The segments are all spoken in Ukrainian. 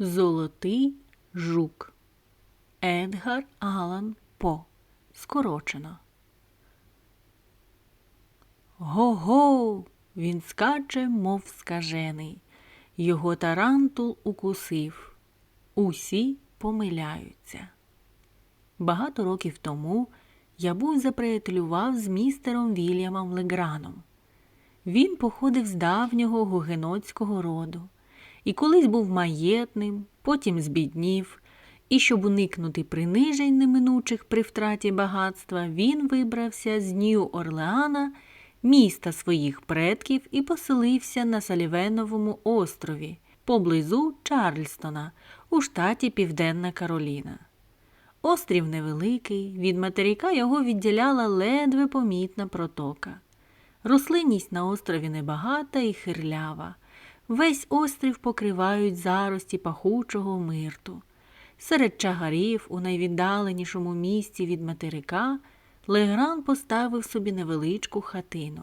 Золотий жук. Едгар Алан По. Скорочено. Го-го! Він скаче, мов скажений. Його тарантул укусив. Усі помиляються. Багато років тому я був заприятелював з містером Вільямом Леграном. Він походив з давнього гугенотського роду і колись був маєтним, потім збіднів, і щоб уникнути принижень неминучих при втраті багатства, він вибрався з Нью-Орлеана, міста своїх предків, і поселився на Салівеновому острові поблизу Чарльстона у штаті Південна Кароліна. Острів невеликий, від материка його відділяла ледве помітна протока. Рослинність на острові небагата і хирлява. Весь острів покривають зарості пахучого мирту. Серед чагарів, у найвіддаленішому місці від материка, Легран поставив собі невеличку хатину.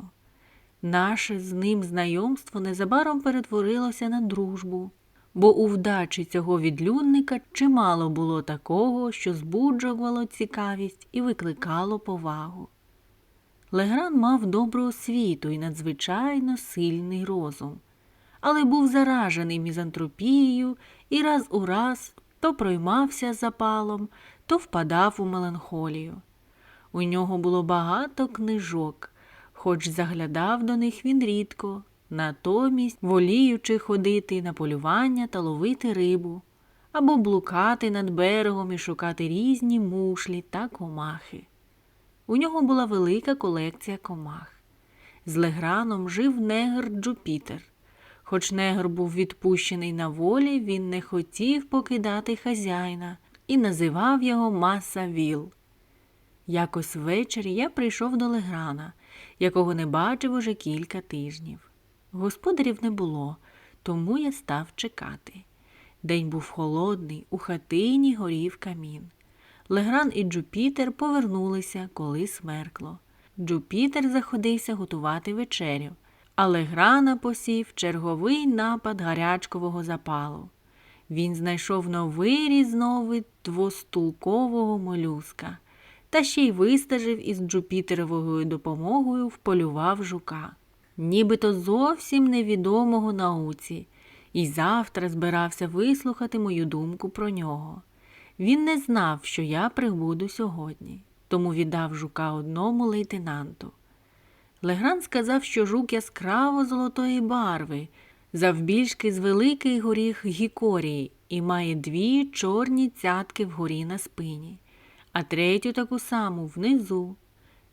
Наше з ним знайомство незабаром перетворилося на дружбу, бо у вдачі цього відлюдника чимало було такого, що збуджувало цікавість і викликало повагу. Легран мав добру освіту і надзвичайно сильний розум, але був заражений мізантропією і раз у раз то проймався запалом, то впадав у меланхолію. У нього було багато книжок, хоч заглядав до них він рідко, натомість воліючи ходити на полювання та ловити рибу, або блукати над берегом і шукати різні мушлі та комахи. У нього була велика колекція комах. З Леграном жив негр Джупітер. Хоч негр був відпущений на волі, він не хотів покидати хазяїна і називав його Маса Віл. Якось ввечері я прийшов до Леграна, якого не бачив уже кілька тижнів. Господарів не було, тому я став чекати. День був холодний, у хатині горів камін. Легран і Джупітер повернулися, коли смеркло. Джупітер заходився готувати вечерю, а Леграна посів черговий напад гарячкового запалу. Він знайшов новий різновид двостулкового молюска та ще й вистежив із Джупітеровою допомогою вполював жука, нібито зовсім невідомого науці, і завтра збирався вислухати мою думку про нього. Він не знав, що я прибуду сьогодні, тому віддав жука одному лейтенанту. Легран сказав, що жук яскраво золотої барви, завбільшки з великий горіх гікорії і має дві чорні цятки вгорі на спині, а третю таку саму внизу.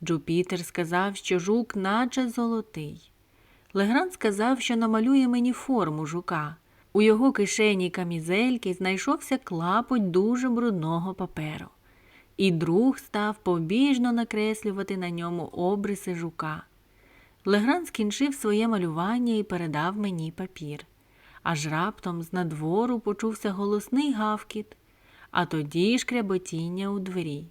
Джупітер сказав, що жук наче золотий. Легран сказав, що намалює мені форму жука. У його кишені камізельки знайшовся клапоть дуже брудного паперу, і друг став побіжно накреслювати на ньому обриси жука. Легран скінчив своє малювання і передав мені папір. Аж раптом з надвору почувся голосний гавкіт, а тоді шкряботіння у двері.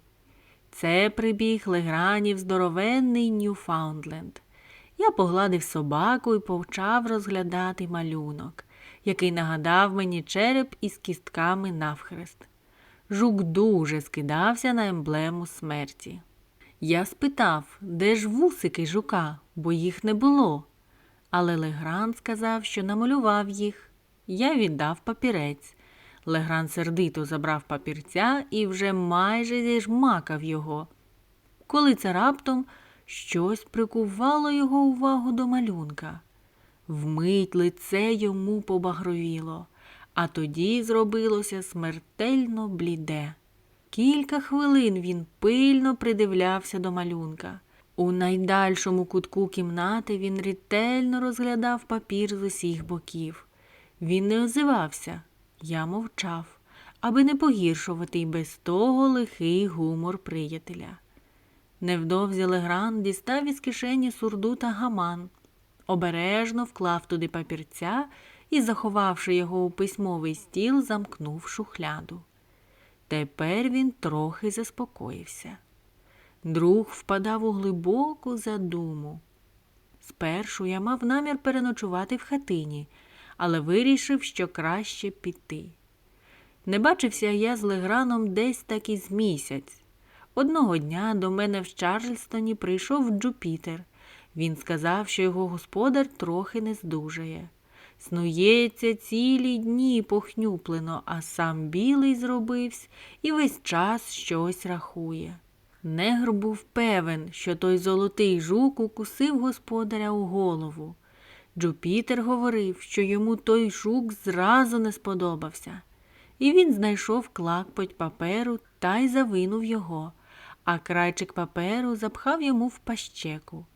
Це прибіг Легранів здоровенний Ньюфаундленд. Я погладив собаку і почав розглядати малюнок який нагадав мені череп із кістками навхрест. Жук дуже скидався на емблему смерті. Я спитав, де ж вусики жука, бо їх не було. Але Легран сказав, що намалював їх. Я віддав папірець. Легран сердито забрав папірця і вже майже зіжмакав його. Коли це раптом щось прикувало його увагу до малюнка. Вмить лице йому побагровіло, а тоді зробилося смертельно бліде. Кілька хвилин він пильно придивлявся до малюнка. У найдальшому кутку кімнати він ретельно розглядав папір з усіх боків. Він не озивався, я мовчав, аби не погіршувати й без того лихий гумор приятеля. Невдовзі Легран дістав із кишені сурду та гаман обережно вклав туди папірця і, заховавши його у письмовий стіл, замкнув шухляду. Тепер він трохи заспокоївся. Друг впадав у глибоку задуму. Спершу я мав намір переночувати в хатині, але вирішив, що краще піти. Не бачився я з Леграном десь так із місяць. Одного дня до мене в Чарльстоні прийшов Джупітер. Він сказав, що його господар трохи не здужає. Снується цілі дні похнюплено, а сам білий зробився і весь час щось рахує. Негр був певен, що той золотий жук укусив господаря у голову. Джупітер говорив, що йому той жук зразу не сподобався. І він знайшов клакпоть паперу та й завинув його, а крайчик паперу запхав йому в пащеку.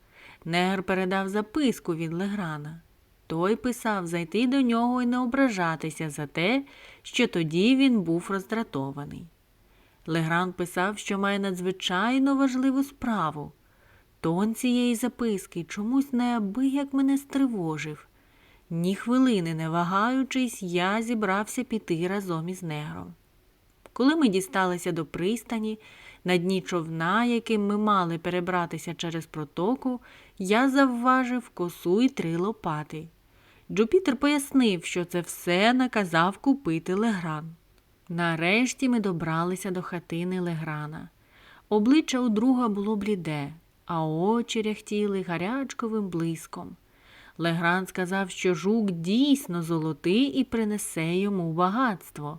Негр передав записку від Леграна. Той писав зайти до нього і не ображатися за те, що тоді він був роздратований. Легран писав, що має надзвичайно важливу справу. Тон цієї записки чомусь неабияк мене стривожив. Ні хвилини не вагаючись, я зібрався піти разом із негром. Коли ми дісталися до пристані, на дні човна, яким ми мали перебратися через протоку, я завважив косу й три лопати. Джупітер пояснив, що це все наказав купити Легран. Нарешті ми добралися до хатини Леграна. Обличчя у друга було бліде, а очі ряхтіли гарячковим блиском. Легран сказав, що жук дійсно золотий і принесе йому багатство.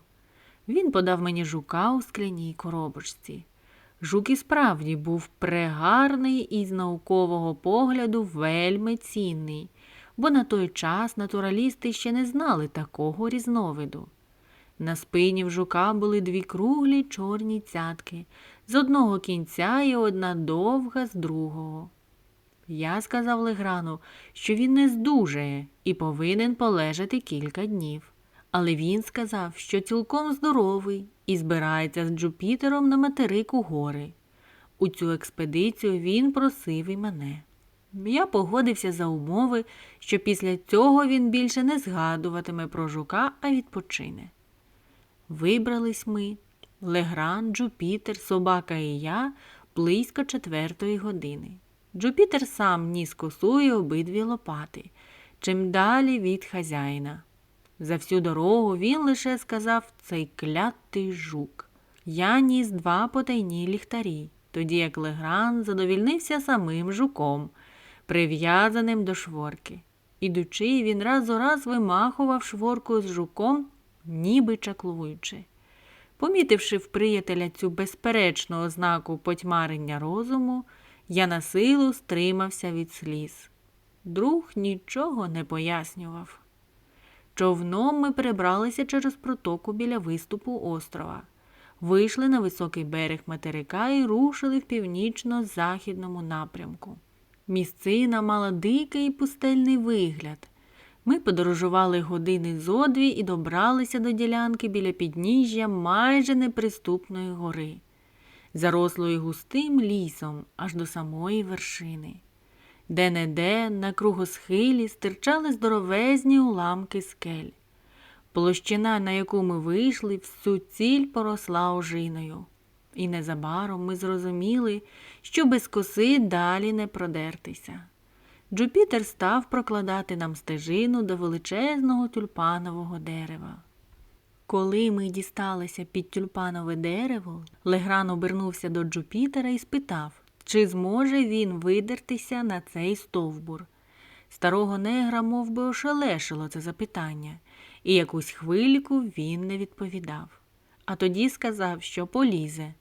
Він подав мені жука у скляній коробочці. Жук і справді був прегарний і з наукового погляду вельми цінний, бо на той час натуралісти ще не знали такого різновиду. На спині в жука були дві круглі чорні цятки, з одного кінця і одна довга з другого. Я сказав Леграну, що він не здужає і повинен полежати кілька днів. Але він сказав, що цілком здоровий і збирається з Джупітером на материк у гори. У цю експедицію він просив і мене. Я погодився за умови, що після цього він більше не згадуватиме про жука, а відпочине. Вибрались ми Легран, Джупітер, собака і я близько четвертої години. Джупітер сам ніс косу і обидві лопати, чим далі від хазяїна. За всю дорогу він лише сказав цей клятий жук. Я ніс два потайні ліхтарі, тоді як Легран задовільнився самим жуком, прив'язаним до шворки. Ідучи, він раз у раз вимахував шворкою з жуком, ніби чаклуючи. Помітивши в приятеля цю безперечну ознаку потьмарення розуму, я на силу стримався від сліз. Друг нічого не пояснював. Човном ми перебралися через протоку біля виступу острова, вийшли на високий берег материка і рушили в північно-західному напрямку. Місцина мала дикий і пустельний вигляд. Ми подорожували години зо дві і добралися до ділянки біля підніжжя майже неприступної гори, зарослої густим лісом аж до самої вершини. Де-не-де на кругосхилі стирчали здоровезні уламки скель. Площина, на яку ми вийшли, всю ціль поросла ожиною. І незабаром ми зрозуміли, що без коси далі не продертися. Джупітер став прокладати нам стежину до величезного тюльпанового дерева. Коли ми дісталися під тюльпанове дерево, Легран обернувся до Джупітера і спитав, чи зможе він видертися на цей стовбур. Старого негра мов би, ошелешило це запитання, і якусь хвильку він не відповідав. А тоді сказав, що полізе.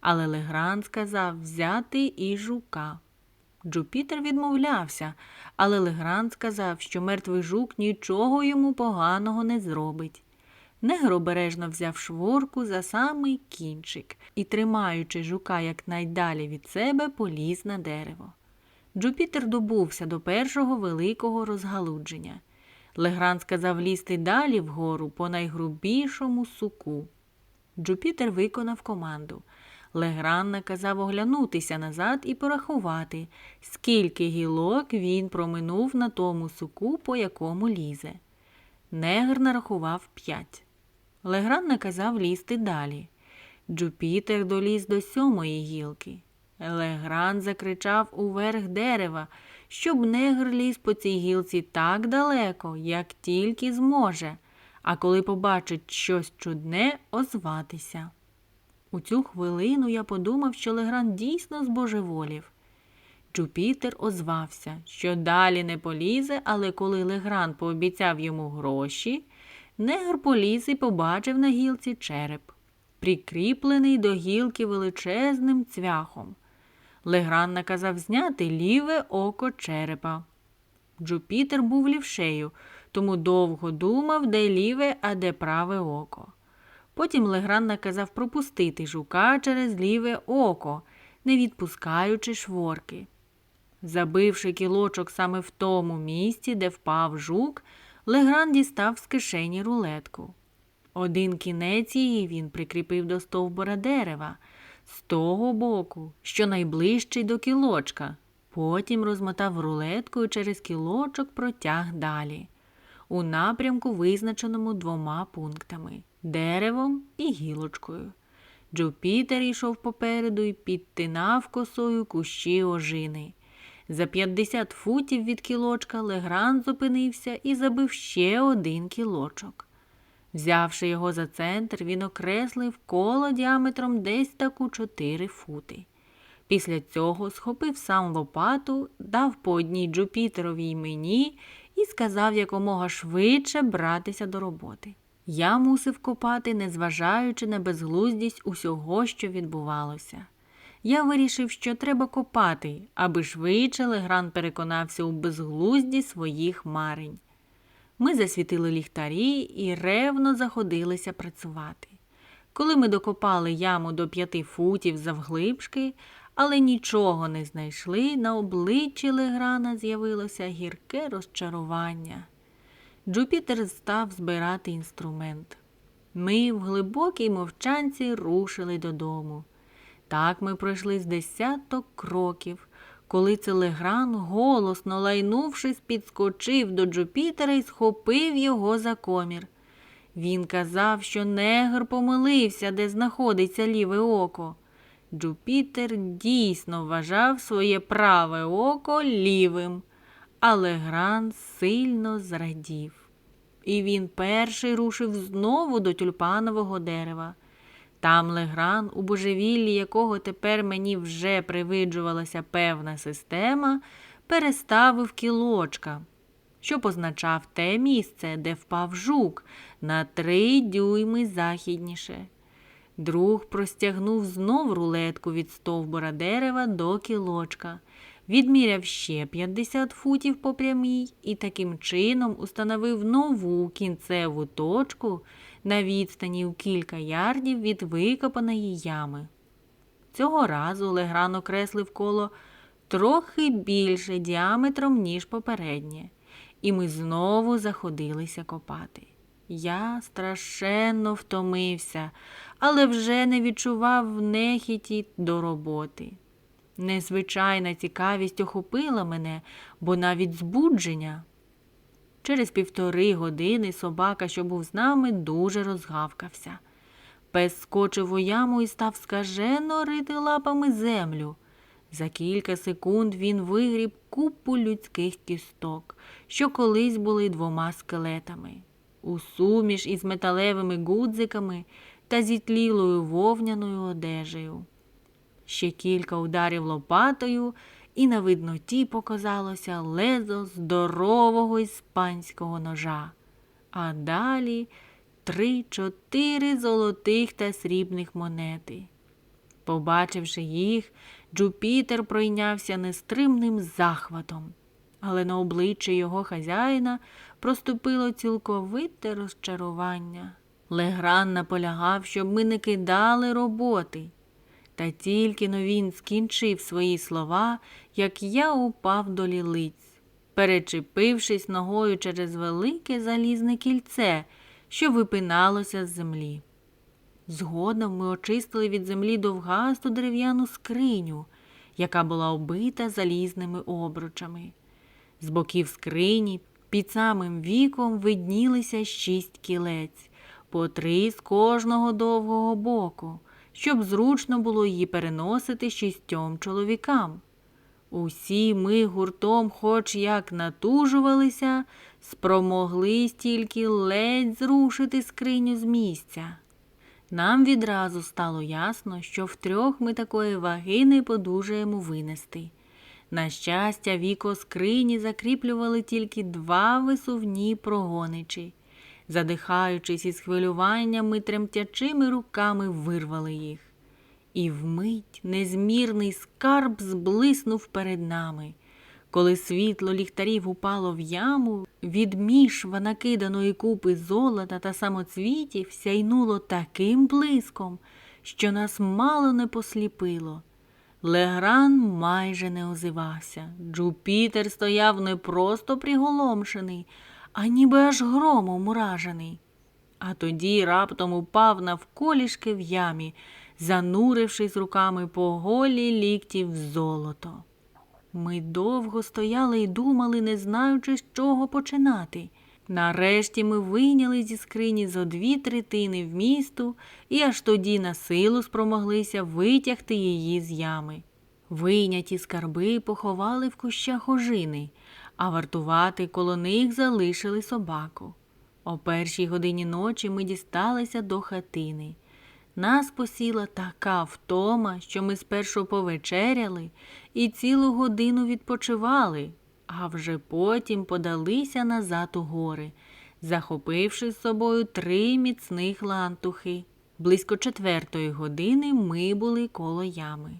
Але Легран сказав взяти і жука. Джупітер відмовлявся, але Легран сказав, що мертвий жук нічого йому поганого не зробить. Негр обережно взяв шворку за самий кінчик і, тримаючи жука якнайдалі від себе, поліз на дерево. Джупітер добувся до першого великого розгалудження. Легран сказав лізти далі вгору по найгрубішому суку. Джупітер виконав команду. Легран наказав оглянутися назад і порахувати, скільки гілок він проминув на тому суку, по якому лізе. Негр нарахував п'ять. Легран наказав лізти далі. Джупітер доліз до сьомої гілки. Легран закричав уверх дерева, щоб негр ліз по цій гілці так далеко, як тільки зможе, а коли побачить щось чудне, озватися. У цю хвилину я подумав, що Легран дійсно збожеволів. Джупітер озвався, що далі не полізе, але коли Легран пообіцяв йому гроші, негр поліз і побачив на гілці череп, прикріплений до гілки величезним цвяхом. Легран наказав зняти ліве око черепа. Джупітер був лівшею, тому довго думав, де ліве, а де праве око. Потім Легран наказав пропустити жука через ліве око, не відпускаючи шворки. Забивши кілочок саме в тому місці, де впав жук, Легран дістав з кишені рулетку. Один кінець її він прикріпив до стовбура дерева, з того боку, що найближчий до кілочка. Потім розмотав рулетку і через кілочок протяг далі, у напрямку, визначеному двома пунктами деревом і гілочкою. Джупітер йшов попереду і підтинав косою кущі ожини. За 50 футів від кілочка Легран зупинився і забив ще один кілочок. Взявши його за центр, він окреслив коло діаметром десь таку 4 фути. Після цього схопив сам лопату, дав по одній Джупітерові й мені і сказав якомога швидше братися до роботи. Я мусив копати, незважаючи на безглуздість усього, що відбувалося. Я вирішив, що треба копати, аби швидше Легран переконався у безглузді своїх марень. Ми засвітили ліхтарі і ревно заходилися працювати. Коли ми докопали яму до п'яти футів завглибшки, але нічого не знайшли, на обличчі Леграна з'явилося гірке розчарування. Джупітер став збирати інструмент. Ми в глибокій мовчанці рушили додому. Так ми пройшли з десяток кроків, коли це Легран, голосно лайнувшись, підскочив до Джупітера і схопив його за комір. Він казав, що негр помилився, де знаходиться ліве око. Джупітер дійсно вважав своє праве око лівим, але Гран сильно зрадів. І він перший рушив знову до тюльпанового дерева. Там Легран, у божевіллі якого тепер мені вже привиджувалася певна система, переставив кілочка, що позначав те місце, де впав жук, на три дюйми західніше. Друг простягнув знов рулетку від стовбура дерева до кілочка, відміряв ще 50 футів по прямій і таким чином установив нову кінцеву точку на відстані у кілька ярдів від викопаної ями. Цього разу Легран окреслив коло трохи більше діаметром, ніж попереднє, і ми знову заходилися копати. Я страшенно втомився, але вже не відчував нехіті до роботи. Незвичайна цікавість охопила мене, бо навіть збудження. Через півтори години собака, що був з нами, дуже розгавкався. Пес скочив у яму і став скажено рити лапами землю. За кілька секунд він вигріб купу людських кісток, що колись були двома скелетами. У суміш із металевими гудзиками та зітлілою вовняною одежею. Ще кілька ударів лопатою, і на видноті показалося лезо здорового іспанського ножа, а далі три-чотири золотих та срібних монети. Побачивши їх, Джупітер пройнявся нестримним захватом, але на обличчі його хазяїна проступило цілковите розчарування. Легран наполягав, щоб ми не кидали роботи. Та тільки но він скінчив свої слова, як я упав до лілиць, перечепившись ногою через велике залізне кільце, що випиналося з землі. Згодом ми очистили від землі довгасту дерев'яну скриню, яка була обита залізними обручами. З боків скрині під самим віком виднілися шість кілець, по три з кожного довгого боку, щоб зручно було її переносити шістьом чоловікам. Усі ми гуртом, хоч як натужувалися, спромоглись тільки ледь зрушити скриню з місця. Нам відразу стало ясно, що втрьох ми такої ваги не подужаємо винести. На щастя, віко скрині закріплювали тільки два висувні прогоничі. Задихаючись із хвилювання, ми тремтячими руками вирвали їх. І вмить незмірний скарб зблиснув перед нами. Коли світло ліхтарів упало в яму, від мішва накиданої купи золота та самоцвітів сяйнуло таким блиском, що нас мало не посліпило. Легран майже не озивався. Джупітер стояв не просто приголомшений, а ніби аж громом уражений. А тоді раптом упав навколішки в ямі, занурившись руками по голі ліктів в золото. Ми довго стояли і думали, не знаючи, з чого починати. Нарешті ми вийняли зі скрині зо дві третини в місту і аж тоді на силу спромоглися витягти її з ями. Вийняті скарби поховали в кущах ожини, а вартувати коло них залишили собаку. О першій годині ночі ми дісталися до хатини. Нас посіла така втома, що ми спершу повечеряли і цілу годину відпочивали, а вже потім подалися назад у гори, захопивши з собою три міцних лантухи. Близько четвертої години ми були коло ями.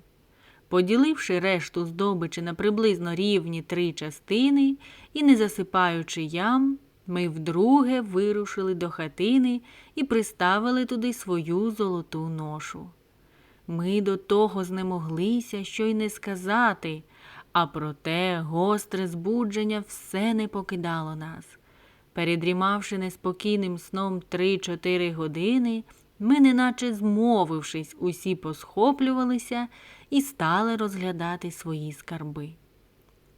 Поділивши решту здобичі на приблизно рівні три частини і не засипаючи ям, ми вдруге вирушили до хатини і приставили туди свою золоту ношу. Ми до того знемоглися, що й не сказати, а проте гостре збудження все не покидало нас. Передрімавши неспокійним сном три-чотири години, ми, неначе змовившись, усі посхоплювалися і стали розглядати свої скарби.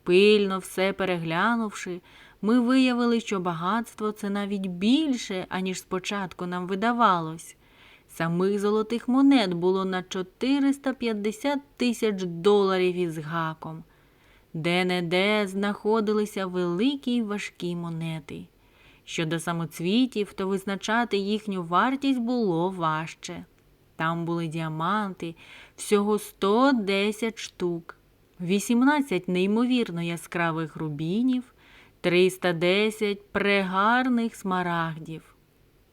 Пильно все переглянувши, ми виявили, що багатство це навіть більше, аніж спочатку нам видавалось. Самих золотих монет було на 450 тисяч доларів із гаком. Де-не-де знаходилися великі й важкі монети. Щодо самоцвітів, то визначати їхню вартість було важче. Там були діаманти, всього 110 штук, 18 неймовірно яскравих рубінів, 310 прегарних смарагдів,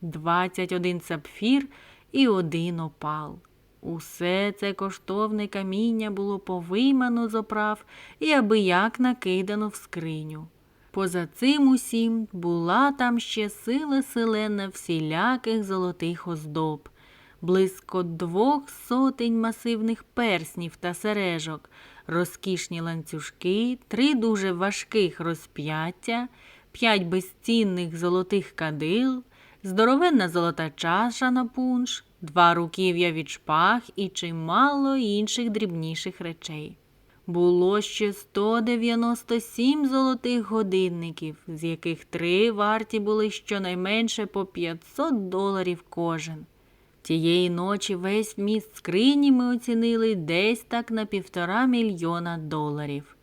21 сапфір і один опал. Усе це коштовне каміння було повиймано з оправ і аби як накидано в скриню. Поза цим усім була там ще сила селена всіляких золотих оздоб, близько двох сотень масивних перснів та сережок, розкішні ланцюжки, три дуже важких розп'яття, п'ять безцінних золотих кадил, здоровенна золота чаша на пунш, два руків'я від шпаг і чимало інших дрібніших речей. Було ще 197 золотих годинників, з яких три варті були щонайменше по 500 доларів кожен. Тієї ночі весь вміст скрині ми оцінили десь так на півтора мільйона доларів.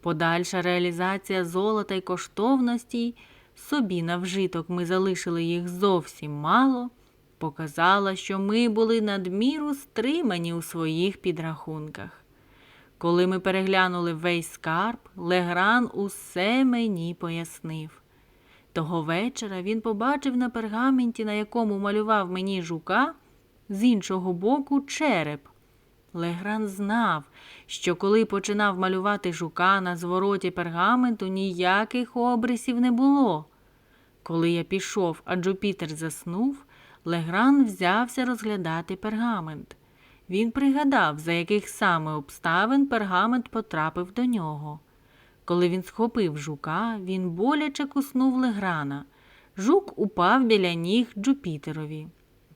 Подальша реалізація золота й коштовностей, собі на вжиток ми залишили їх зовсім мало, показала, що ми були надміру стримані у своїх підрахунках. Коли ми переглянули весь скарб, Легран усе мені пояснив. Того вечора він побачив на пергаменті, на якому малював мені жука, з іншого боку череп. Легран знав, що коли починав малювати жука на звороті пергаменту, ніяких обрисів не було. Коли я пішов, а Джупітер заснув, Легран взявся розглядати пергамент. Він пригадав, за яких саме обставин пергамент потрапив до нього. Коли він схопив жука, він боляче куснув Леграна. Жук упав біля ніг Джупітерові.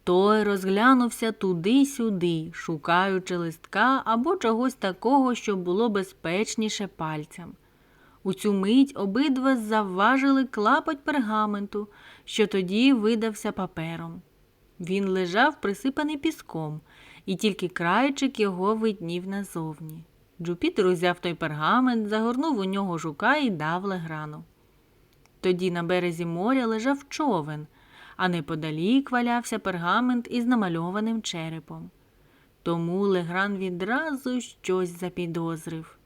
Той розглянувся туди-сюди, шукаючи листка або чогось такого, що було безпечніше пальцям. У цю мить обидва завважили клапоть пергаменту, що тоді видався папером. Він лежав присипаний піском, і тільки крайчик його виднів назовні. Джупітер узяв той пергамент, загорнув у нього жука і дав Леграну. Тоді на березі моря лежав човен, а неподалік валявся пергамент із намальованим черепом. Тому Легран відразу щось запідозрив.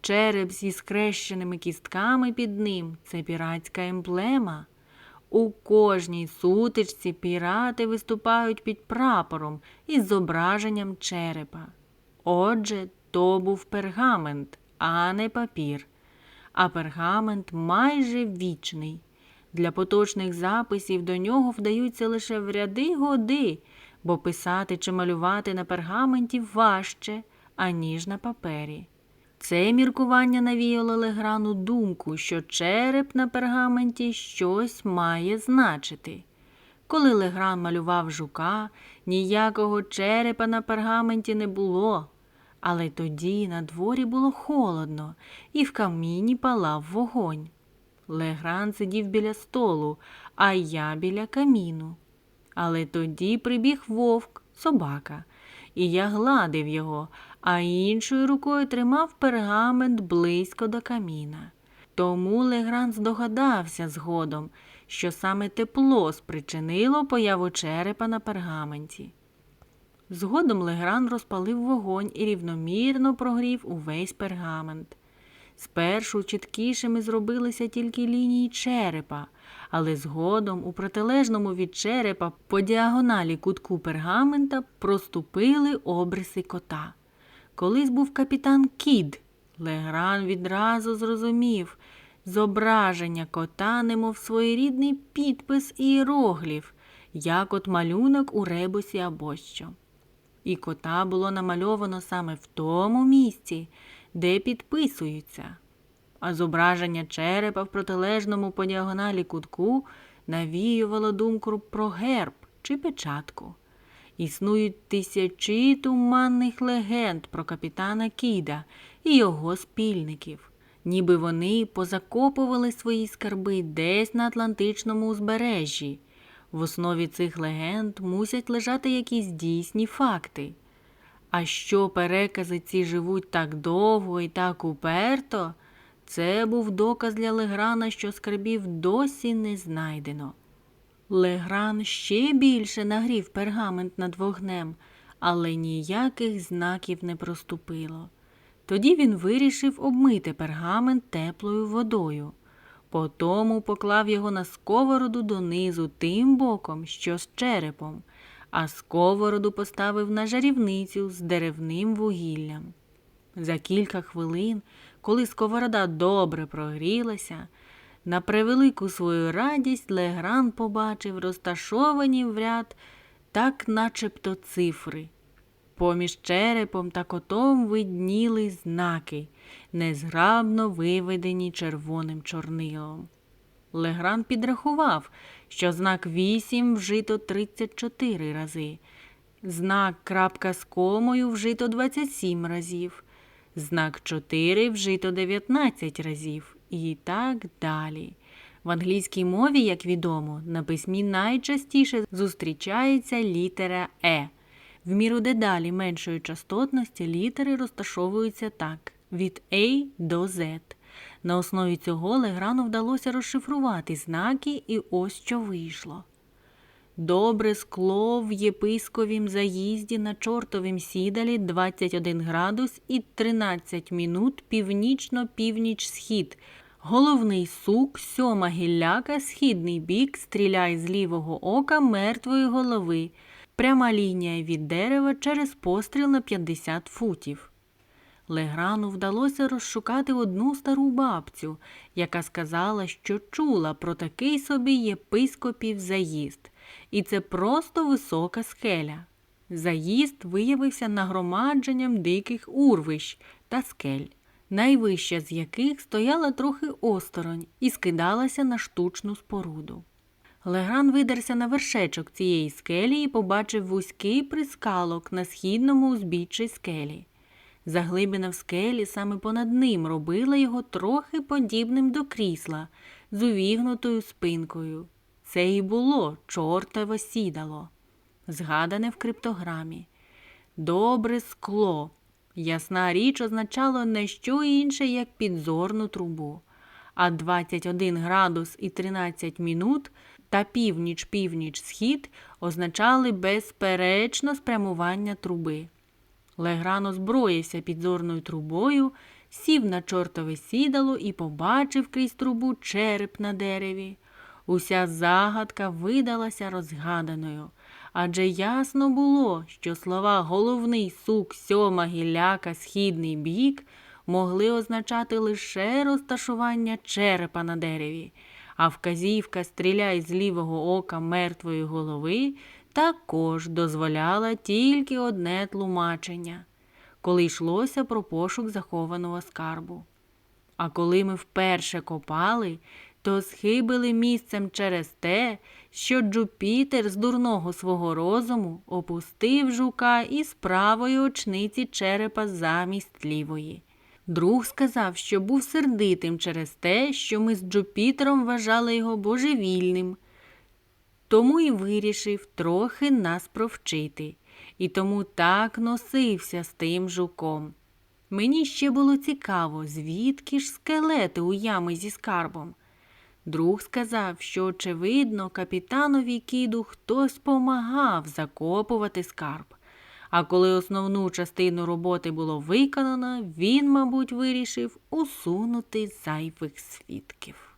Череп зі скрещеними кістками під ним це піратська емблема. У кожній сутичці пірати виступають під прапором із зображенням черепа. Отже, то був пергамент, а не папір. А пергамент майже вічний. Для поточних записів до нього вдаються лише в ряди годи, бо писати чи малювати на пергаменті важче, аніж на папері. Це міркування навіяло Леграну думку, що череп на пергаменті щось має значити. Коли Легран малював жука, ніякого черепа на пергаменті не було. Але тоді на дворі було холодно, і в каміні палав вогонь. Легран сидів біля столу, а я біля каміну. Але тоді прибіг вовк, собака, і я гладив його, а іншою рукою тримав пергамент близько до каміна. Тому Легран здогадався згодом, що саме тепло спричинило появу черепа на пергаменті. Згодом Легран розпалив вогонь і рівномірно прогрів увесь пергамент. Спершу чіткішими зробилися тільки лінії черепа, але згодом у протилежному від черепа по діагоналі кутку пергамента проступили обриси кота. Колись був капітан Кід. Легран відразу зрозумів зображення кота, немов своєрідний підпис іерогліф, як от малюнок у ребусі або що. І кота було намальовано саме в тому місці, де підписуються. А зображення черепа в протилежному по діагоналі кутку навіювало думку про герб чи печатку. Існують тисячі туманних легенд про капітана Кіда і його спільників, ніби вони позакопували свої скарби десь на Атлантичному узбережжі. В основі цих легенд мусять лежати якісь дійсні факти. А що перекази ці живуть так довго і так уперто, це був доказ для Леграна, що скарбів досі не знайдено. Легран ще більше нагрів пергамент над вогнем, але ніяких знаків не проступило. Тоді він вирішив обмити пергамент теплою водою. Потому поклав його на сковороду донизу тим боком, що з черепом, а сковороду поставив на жарівницю з деревним вугіллям. За кілька хвилин, коли сковорода добре прогрілася, на превелику свою радість Легран побачив розташовані в ряд так начебто цифри. Поміж черепом та котом видніли знаки, незграбно виведені червоним чорнилом. Легран підрахував, що знак 8 вжито 34 рази, знак крапка з комою вжито 27 разів, знак 4 вжито 19 разів і так далі. В англійській мові, як відомо, на письмі найчастіше зустрічається літера Е. В міру дедалі меншої частотності літери розташовуються так від A до Z. На основі цього Леграну вдалося розшифрувати знаки, і ось що вийшло. Добре скло в єписковім заїзді на чортовім сідалі 21 градус і 13 минут північно-північ схід. Головний сук, сьома гілляка, східний бік, стріляй з лівого ока мертвої голови. Пряма лінія від дерева через постріл на 50 футів. Леграну вдалося розшукати одну стару бабцю, яка сказала, що чула про такий собі єпископів заїзд, і це просто висока скеля. Заїзд виявився нагромадженням диких урвищ та скель, найвища з яких стояла трохи осторонь і скидалася на штучну споруду. Легран видерся на вершечок цієї скелі і побачив вузький прискалок на східному узбіччі скелі. Заглибина в скелі саме понад ним робила його трохи подібним до крісла з увігнутою спинкою. Це і було чортове сідало, згадане в криптограмі. Добре скло. Ясна річ означало не що інше, як підзорну трубу, а 21 градус і 13 мінут та північ-північ-схід означали безперечно спрямування труби. Легран озброївся підзорною трубою, сів на чортове сідало і побачив крізь трубу череп на дереві. Уся загадка видалася розгаданою, адже ясно було, що слова головний сук сьома гіляка східний бік могли означати лише розташування черепа на дереві, а вказівка стріляй з лівого ока мертвої голови також дозволяла тільки одне тлумачення, коли йшлося про пошук захованого скарбу. А коли ми вперше копали, то схибили місцем через те, що Джупітер з дурного свого розуму опустив жука із правої очниці черепа замість лівої. Друг сказав, що був сердитим через те, що ми з Джупітером вважали його божевільним, тому і вирішив трохи нас провчити, і тому так носився з тим жуком. Мені ще було цікаво, звідки ж скелети у ями зі скарбом. Друг сказав, що, очевидно, капітанові кіду хтось помагав закопувати скарб. А коли основну частину роботи було виконано, він, мабуть, вирішив усунути зайвих свідків.